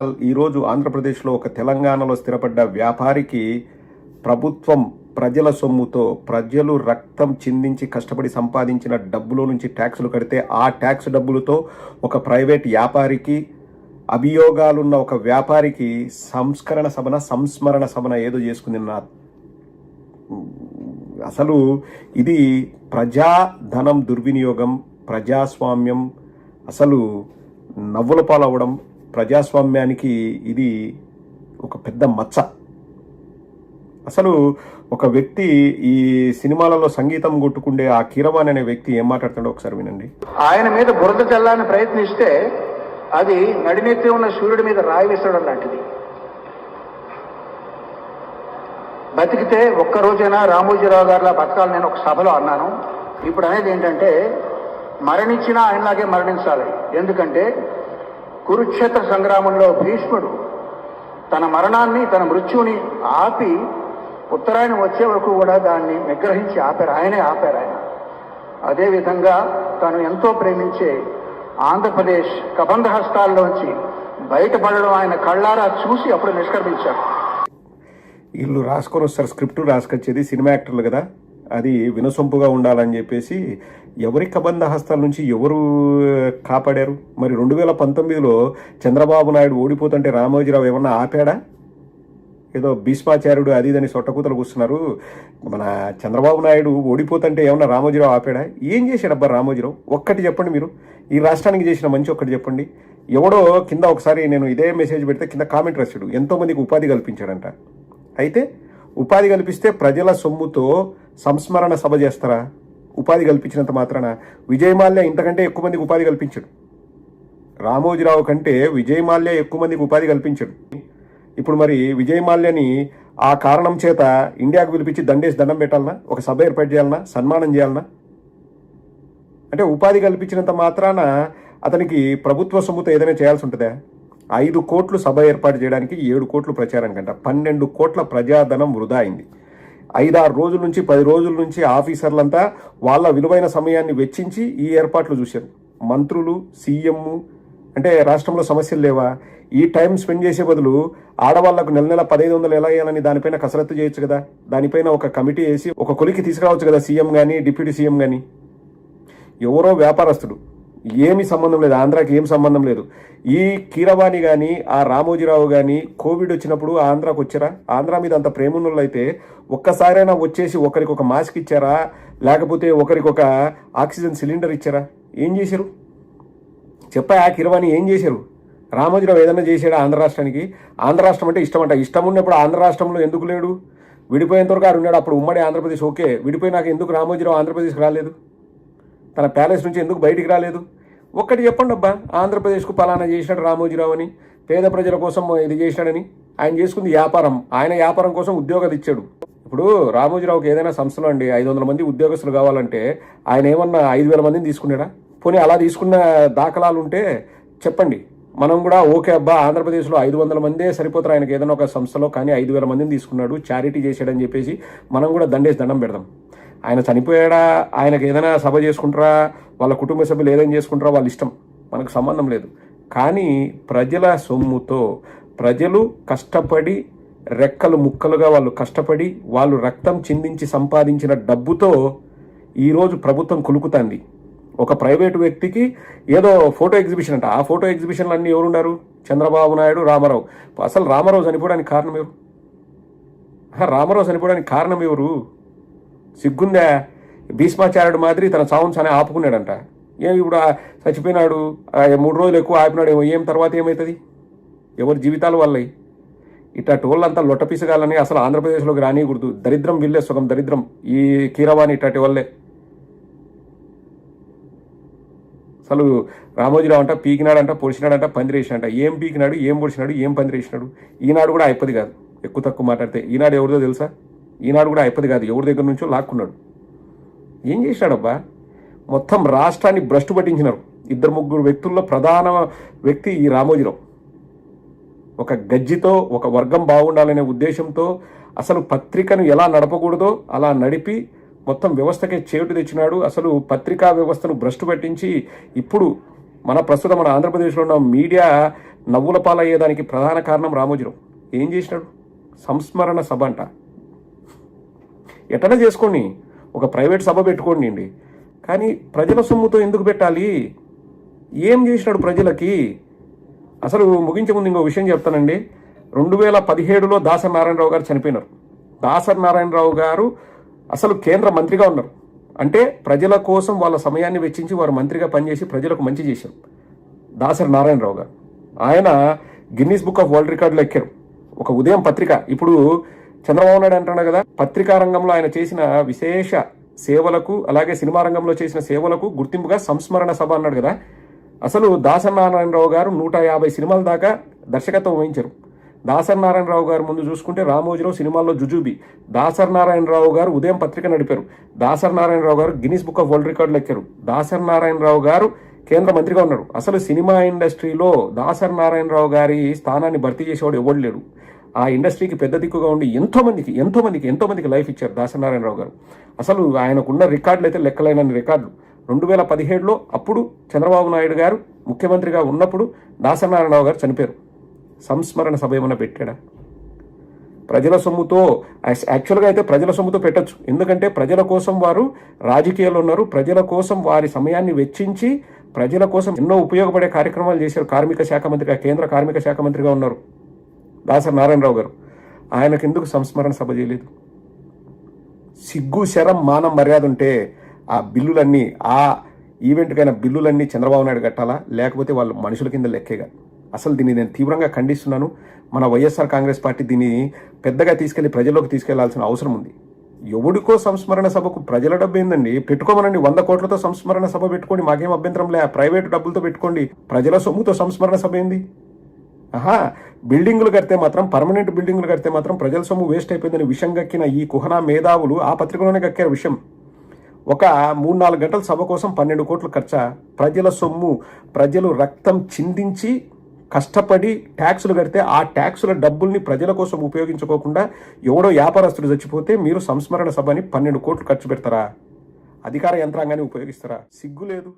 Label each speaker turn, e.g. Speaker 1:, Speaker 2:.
Speaker 1: ఈరోజు ఆంధ్రప్రదేశ్లో ఒక తెలంగాణలో స్థిరపడ్డ వ్యాపారికి ప్రభుత్వం ప్రజల సొమ్ముతో ప్రజలు రక్తం చిందించి కష్టపడి సంపాదించిన డబ్బులో నుంచి ట్యాక్సులు కడితే ఆ ట్యాక్స్ డబ్బులతో ఒక ప్రైవేట్ వ్యాపారికి అభియోగాలున్న ఒక వ్యాపారికి సంస్కరణ సభన సంస్మరణ సభన ఏదో చేసుకుంది నా అసలు ఇది ప్రజాధనం దుర్వినియోగం ప్రజాస్వామ్యం అసలు నవ్వుల పాలవడం ప్రజాస్వామ్యానికి ఇది ఒక పెద్ద మచ్చ. అసలు ఒక వ్యక్తి ఈ సినిమాలలో సంగీతం కొట్టుకుండే ఆ కీరవాణి అనే వ్యక్తి ఏం మాట్లాడుతాడో ఒకసారి వినండి.
Speaker 2: ఆయన మీద బురద చల్లాలని ప్రయత్నిస్తే అది నడినెత్తి ఉన్న సూర్యుడి మీద రాయి వేసడం లాంటిది. బతికితే ఒక్కరోజైనా రామోజీరావు గారిలా బతకాలని నేను ఒక సభలో అన్నాను. ఇప్పుడు అనేది ఏంటంటే మరణించినా ఆయనలాగే మరణించాలి. ఎందుకంటే కురుక్షేత్ర సంగ్రామంలో భీష్ముడు తన మరణాన్ని తన మృత్యుని ఆపి ఉత్తరాయణం వచ్చే వరకు కూడా దాన్ని నిగ్రహించి ఆపారు. ఆయనే ఆపారు ఆయన. అదేవిధంగా తను ఎంతో ప్రేమించే ఆంధ్రప్రదేశ్ కబంధ హస్తాల్లోంచి బయటపడడం ఆయన కళ్ళారా చూసి అప్పుడు నిష్క్రమించారు.
Speaker 1: వీళ్ళు రాసుకొని వస్తారు. స్క్రిప్ట్ రాసుకొచ్చేది సినిమా యాక్టర్లు కదా? అది వినసొంపుగా ఉండాలని చెప్పేసి ఎవరి కబంధ హస్తాల నుంచి ఎవరు కాపాడారు? మరి రెండు వేల పంతొమ్మిదిలో చంద్రబాబు నాయుడు ఓడిపోతుంటే రామోజీరావు ఏమన్నా ఆపాడా? ఏదో భీష్మాచార్యుడు అది ఇదని సొట్టకూతలు కూస్తున్నారు మన చంద్రబాబు నాయుడు ఓడిపోతుంటే ఏమన్నా రామోజీరావు ఆపాడా? ఏం చేశాడబ్బా రామోజీరావు? ఒక్కటి చెప్పండి మీరు. ఈ రాష్ట్రానికి చేసిన మంచి ఒక్కటి చెప్పండి. ఎవడో కింద ఒకసారి నేను ఇదే మెసేజ్ పెడితే కింద కామెంట్ రాశాడు. ఎంతోమందికి ఉపాధి కల్పించాడంట. అయితే ఉపాధి కల్పిస్తే ప్రజల సొమ్ముతో సంస్మరణ సభ చేస్తారా? ఉపాధి కల్పించినంత మాత్రాన విజయమాల్య ఇంతకంటే ఎక్కువ మందికి ఉపాధి కల్పించడు. రామోజీరావు కంటే విజయమాల్య ఎక్కువ మందికి ఉపాధి కల్పించడు. ఇప్పుడు మరి విజయమాల్యని ఆ కారణం చేత ఇండియాకు పిలిపించి దండేసి దండం పెట్టాలనా? ఒక సభ ఏర్పాటు చేయాలనా? సన్మానం చేయాలనా? అంటే ఉపాధి కల్పించినంత మాత్రాన అతనికి ప్రభుత్వ సొమ్ముతో ఏదైనా చేయాల్సి ఉంటుందా? ఐదు కోట్లు సభ ఏర్పాటు చేయడానికి ఏడు కోట్లు ప్రచారం కంట. పన్నెండు కోట్ల ప్రజాధనం వృధా అయింది. ఐదారు రోజుల నుంచి పది రోజుల నుంచి ఆఫీసర్లంతా వాళ్ళ విలువైన సమయాన్ని వెచ్చించి ఈ ఏర్పాట్లు చూశారు. మంత్రులు సీఎం అంటే రాష్ట్రంలో సమస్యలు లేవా? ఈ టైం స్పెండ్ చేసే బదులు ఆడవాళ్ళకు నెల నెల పదహైదు వందలు ఎలా వేయాలని దానిపైన కసరత్తు చేయొచ్చు కదా? దానిపైన ఒక కమిటీ వేసి ఒక కొలికి తీసుకురావచ్చు కదా సీఎం కానీ డిప్యూటీ సీఎం కానీ ఎవరో వ్యాపారస్తుడు ఏమి సంబంధం లేదు ఆంధ్రాకి ఏం సంబంధం లేదు. ఈ కీరవాణి కానీ ఆ రామోజీరావు కానీ కోవిడ్ వచ్చినప్పుడు ఆంధ్రాకి వచ్చారా? ఆంధ్ర మీద అంత ప్రేమనులు అయితే ఒక్కసారైనా వచ్చేసి ఒకరికి ఒక మాస్క్ ఇచ్చారా? లేకపోతే ఒకరికొక ఆక్సిజన్ సిలిండర్ ఇచ్చారా? ఏం చేశారు? చెప్పా ఆ కిరవాణి ఏం చేశారు? రామోజీరావు ఏదైనా చేశాడా ఆంధ్ర రాష్ట్రానికి? ఆంధ్ర రాష్ట్రం అంటే ఇష్టం అంట ఇష్టం ఉన్నప్పుడు ఆంధ్ర రాష్ట్రంలో ఎందుకు లేడు? విడిపోయేంతవరకు ఆడు ఉన్నాడు. అప్పుడు ఉమ్మడి ఆంధ్రప్రదేశ్ ఓకే. విడిపోయినాక ఎందుకు రామోజీరావు ఆంధ్రప్రదేశ్కి రాలేదు? తన ప్యాలెస్ నుంచి ఎందుకు బయటికి రాలేదు? ఒక్కటి చెప్పండి అబ్బా ఆంధ్రప్రదేశ్కు పలానా చేసినాడు రామోజీరావు అని పేద ప్రజల కోసం ఇది చేసినాడని. ఆయన చేసుకుంది వ్యాపారం. ఆయన వ్యాపారం కోసం ఉద్యోగాలు ఇచ్చాడు. ఇప్పుడు రామోజీరావుకి ఏదైనా సంస్థలో అండి ఐదు వందల మంది ఉద్యోగస్తులు కావాలంటే ఆయన ఏమన్నా ఐదు వేల మందిని తీసుకున్నాడా? పోనీ అలా తీసుకున్న దాఖలాలు ఉంటే చెప్పండి. మనం కూడా ఓకే అబ్బా ఆంధ్రప్రదేశ్లో ఐదు వందల మందే సరిపోతారు. ఆయనకి ఏదైనా ఒక సంస్థలో కానీ ఐదు వేల మందిని తీసుకున్నాడు చారిటీ చేశాడని చెప్పేసి మనం కూడా దండేసి దండం పెడదాం. ఆయన చనిపోయాడా? ఆయనకు ఏదైనా సభ చేసుకుంటారా? వాళ్ళ కుటుంబ సభ్యులు ఏదైనా చేసుకుంటారా? వాళ్ళ ఇష్టం. మనకు సంబంధం లేదు. కానీ ప్రజల సొమ్ముతో ప్రజలు కష్టపడి రెక్కలు ముక్కలుగా వాళ్ళు కష్టపడి వాళ్ళు రక్తం చిందించి సంపాదించిన డబ్బుతో ఈరోజు ప్రభుత్వం కులుకుతుంది. ఒక ప్రైవేటు వ్యక్తికి ఏదో ఫోటో ఎగ్జిబిషన్ అంట. ఆ ఫోటో ఎగ్జిబిషన్లు అన్నీ ఎవరున్నారు? చంద్రబాబు నాయుడు రామారావు. అసలు రామారావు చనిపోవడానికి కారణం ఎవరు? రామారావు చనిపోవడానికి కారణం ఎవరు? సిగ్గుందా? భీష్మాచార్యుడు మాదిరి తన చావును చాలా ఆపుకున్నాడంట. ఏం ఇప్పుడు చచ్చిపోయినాడు? మూడు రోజులు ఎక్కువ ఆపినాడు ఏమో ఏం తర్వాత ఏమవుతుంది ఎవరి జీవితాలు వాళ్ళవి ఇట్లా టోళ్ళంతా లొట్టపీసగాలని అసలు ఆంధ్రప్రదేశ్లోకి రానియకూడదు. దరిద్రం వీళ్ళే సుఖం దరిద్రం. ఈ కీరవాణి ఇట్లాంటి వాళ్ళే. అసలు రామోజీరావు అంట పీకినాడంట పొడిచినాడంట పందిరేసినాడంట. ఏం పీకినాడు ఏం పొడిచినాడు ఏం పందిరేసినాడు? ఈనాడు కూడా అయిపోది కాదు. ఎక్కువ తక్కువ మాట్లాడితే ఈనాడు ఎవరిదో తెలుసా? ఈనాడు కూడా అయిపోది కాదు ఎవరి దగ్గర నుంచో లాక్కున్నాడు. ఏం చేశాడబ్బా? మొత్తం రాష్ట్రాన్ని భ్రష్టు పట్టించినారు. ఇద్దరు ముగ్గురు వ్యక్తుల్లో ప్రధాన వ్యక్తి ఈ రామోజీరావు. ఒక గజ్జితో ఒక వర్గం బాగుండాలనే ఉద్దేశంతో అసలు పత్రికను ఎలా నడపకూడదో అలా నడిపి మొత్తం వ్యవస్థకే చేటు తెచ్చినాడు. అసలు పత్రికా వ్యవస్థను భ్రష్టు పట్టించి ఇప్పుడు మన ప్రస్తుతం మన ఆంధ్రప్రదేశ్లో ఉన్న మీడియా నవ్వుల పాలయ్యేదానికి ప్రధాన కారణం రామోజీరావు. ఏం చేసినాడు? సంస్మరణ సభ అంట. ఎటనే చేసుకోండి. ఒక ప్రైవేట్ సభ పెట్టుకోండి అండి. కానీ ప్రజల సొమ్ముతో ఎందుకు పెట్టాలి? ఏం చేసినాడు ప్రజలకి? అసలు ముగించే ముందు ఇంకో విషయం చెప్తానండి. రెండు వేల పదిహేడులో దాసరి నారాయణరావు గారు చనిపోయినారు. దాసరి నారాయణరావు గారు అసలు కేంద్ర మంత్రిగా ఉన్నారు. అంటే ప్రజల కోసం వాళ్ళ సమయాన్ని వెచ్చించి వారు మంత్రిగా పనిచేసి ప్రజలకు మంచి చేశారు. దాసరి నారాయణరావు గారు. ఆయన గిన్నీస్ బుక్ ఆఫ్ వరల్డ్ రికార్డులో ఎక్కారు. ఒక ఉదయం పత్రిక. ఇప్పుడు చంద్రబాబు నాయుడు అంటున్నాడు కదా పత్రికా రంగంలో ఆయన చేసిన విశేష సేవలకు అలాగే సినిమా రంగంలో చేసిన సేవలకు గుర్తింపుగా సంస్మరణ సభ అన్నాడు కదా. అసలు దాసనారాయణరావు గారు నూట యాభై సినిమాల దాకా దర్శకత్వం వహించారు. దాసరి నారాయణరావు గారు ముందు చూసుకుంటే రామోజీరావు సినిమాల్లో జుజుబి దాసరి నారాయణరావు గారు ఉదయం పత్రిక నడిపారు. దాసర్ నారాయణరావు గారు గినీస్ బుక్ ఆఫ్ వరల్డ్ రికార్డులు ఎక్కారు. దాసర్ నారాయణరావు గారు కేంద్ర మంత్రిగా ఉన్నారు. అసలు సినిమా ఇండస్ట్రీలో దాసర్ నారాయణరావు గారి స్థానాన్ని భర్తీ చేసేవాడు ఎవడు లేడు. ఆ ఇండస్ట్రీకి పెద్ద దిక్కుగా ఉండి ఎంతోమందికి ఎంతోమందికి ఎంతోమందికి లైఫ్ ఇచ్చారు దాసనారాయణరావు గారు. అసలు ఆయనకున్న రికార్డులు అయితే లెక్కలేనన్ని రికార్డులు. రెండు వేల పదిహేడులో అప్పుడు చంద్రబాబు నాయుడు గారు ముఖ్యమంత్రిగా ఉన్నప్పుడు దాసనారాయణరావు గారు చనిపోయారు. సంస్మరణ సభ ఏమైనా పెట్టాడా? ప్రజల సొమ్ముతో యాక్చువల్గా అయితే ప్రజల సొమ్ముతో పెట్టొచ్చు. ఎందుకంటే ప్రజల కోసం వారు రాజకీయాల్లో ఉన్నారు. ప్రజల కోసం వారి సమయాన్ని వెచ్చించి ప్రజల కోసం ఎన్నో ఉపయోగపడే కార్యక్రమాలు చేశారు. కార్మిక శాఖ మంత్రిగా కేంద్ర కార్మిక శాఖ మంత్రిగా ఉన్నారు. దాసరి నారాయణరావు గారు ఆయనకు ఎందుకు సంస్మరణ సభ చేయలేదు? సిగ్గు శరం మానం మర్యాద ఉంటే ఆ బిల్లులన్నీ ఆ ఈవెంట్కైనా బిల్లులన్నీ చంద్రబాబు నాయుడు కట్టాలా? లేకపోతే వాళ్ళు మనుషుల కింద లెక్కేగా? అసలు దీన్ని నేను తీవ్రంగా ఖండిస్తున్నాను. మన వైఎస్ఆర్ కాంగ్రెస్ పార్టీ దీన్ని పెద్దగా తీసుకెళ్ళి ప్రజల్లోకి తీసుకెళ్ళాల్సిన అవసరం ఉంది. ఎవడికో సంస్మరణ సభకు ప్రజల డబ్బు ఏందండి? పెట్టుకోమనండి వంద కోట్లతో సంస్మరణ సభ పెట్టుకోండి మాకేం అభ్యంతరం లే ప్రైవేట్ డబ్బులతో పెట్టుకోండి. ప్రజల సొమ్ముతో సంస్మరణ సభ ఏంది? ఆహా బిల్డింగులు కడితే మాత్రం పర్మనెంట్ బిల్డింగులు కడితే మాత్రం ప్రజల సొమ్ము వేస్ట్ అయిపోయిందని విషయం గక్కిన ఈ కుహనా మేధావులు ఆ పత్రికలోనే గక్కారు విషయం ఒక మూడు నాలుగు గంటల సభ కోసం పన్నెండు కోట్లు ఖర్చా. ప్రజల సొమ్ము ప్రజలు రక్తం చిందించి కష్టపడి ట్యాక్సులు కడితే ఆ ట్యాక్సుల డబ్బుల్ని ప్రజల కోసం ఉపయోగించుకోకుండా ఎవడో వ్యాపారస్తుడు చచ్చిపోతే మీరు సంస్మరణ సభని పన్నెండు కోట్లు ఖర్చు పెడతారా? అధికార యంత్రాంగాన్ని ఉపయోగిస్తారా? సిగ్గు లేదు.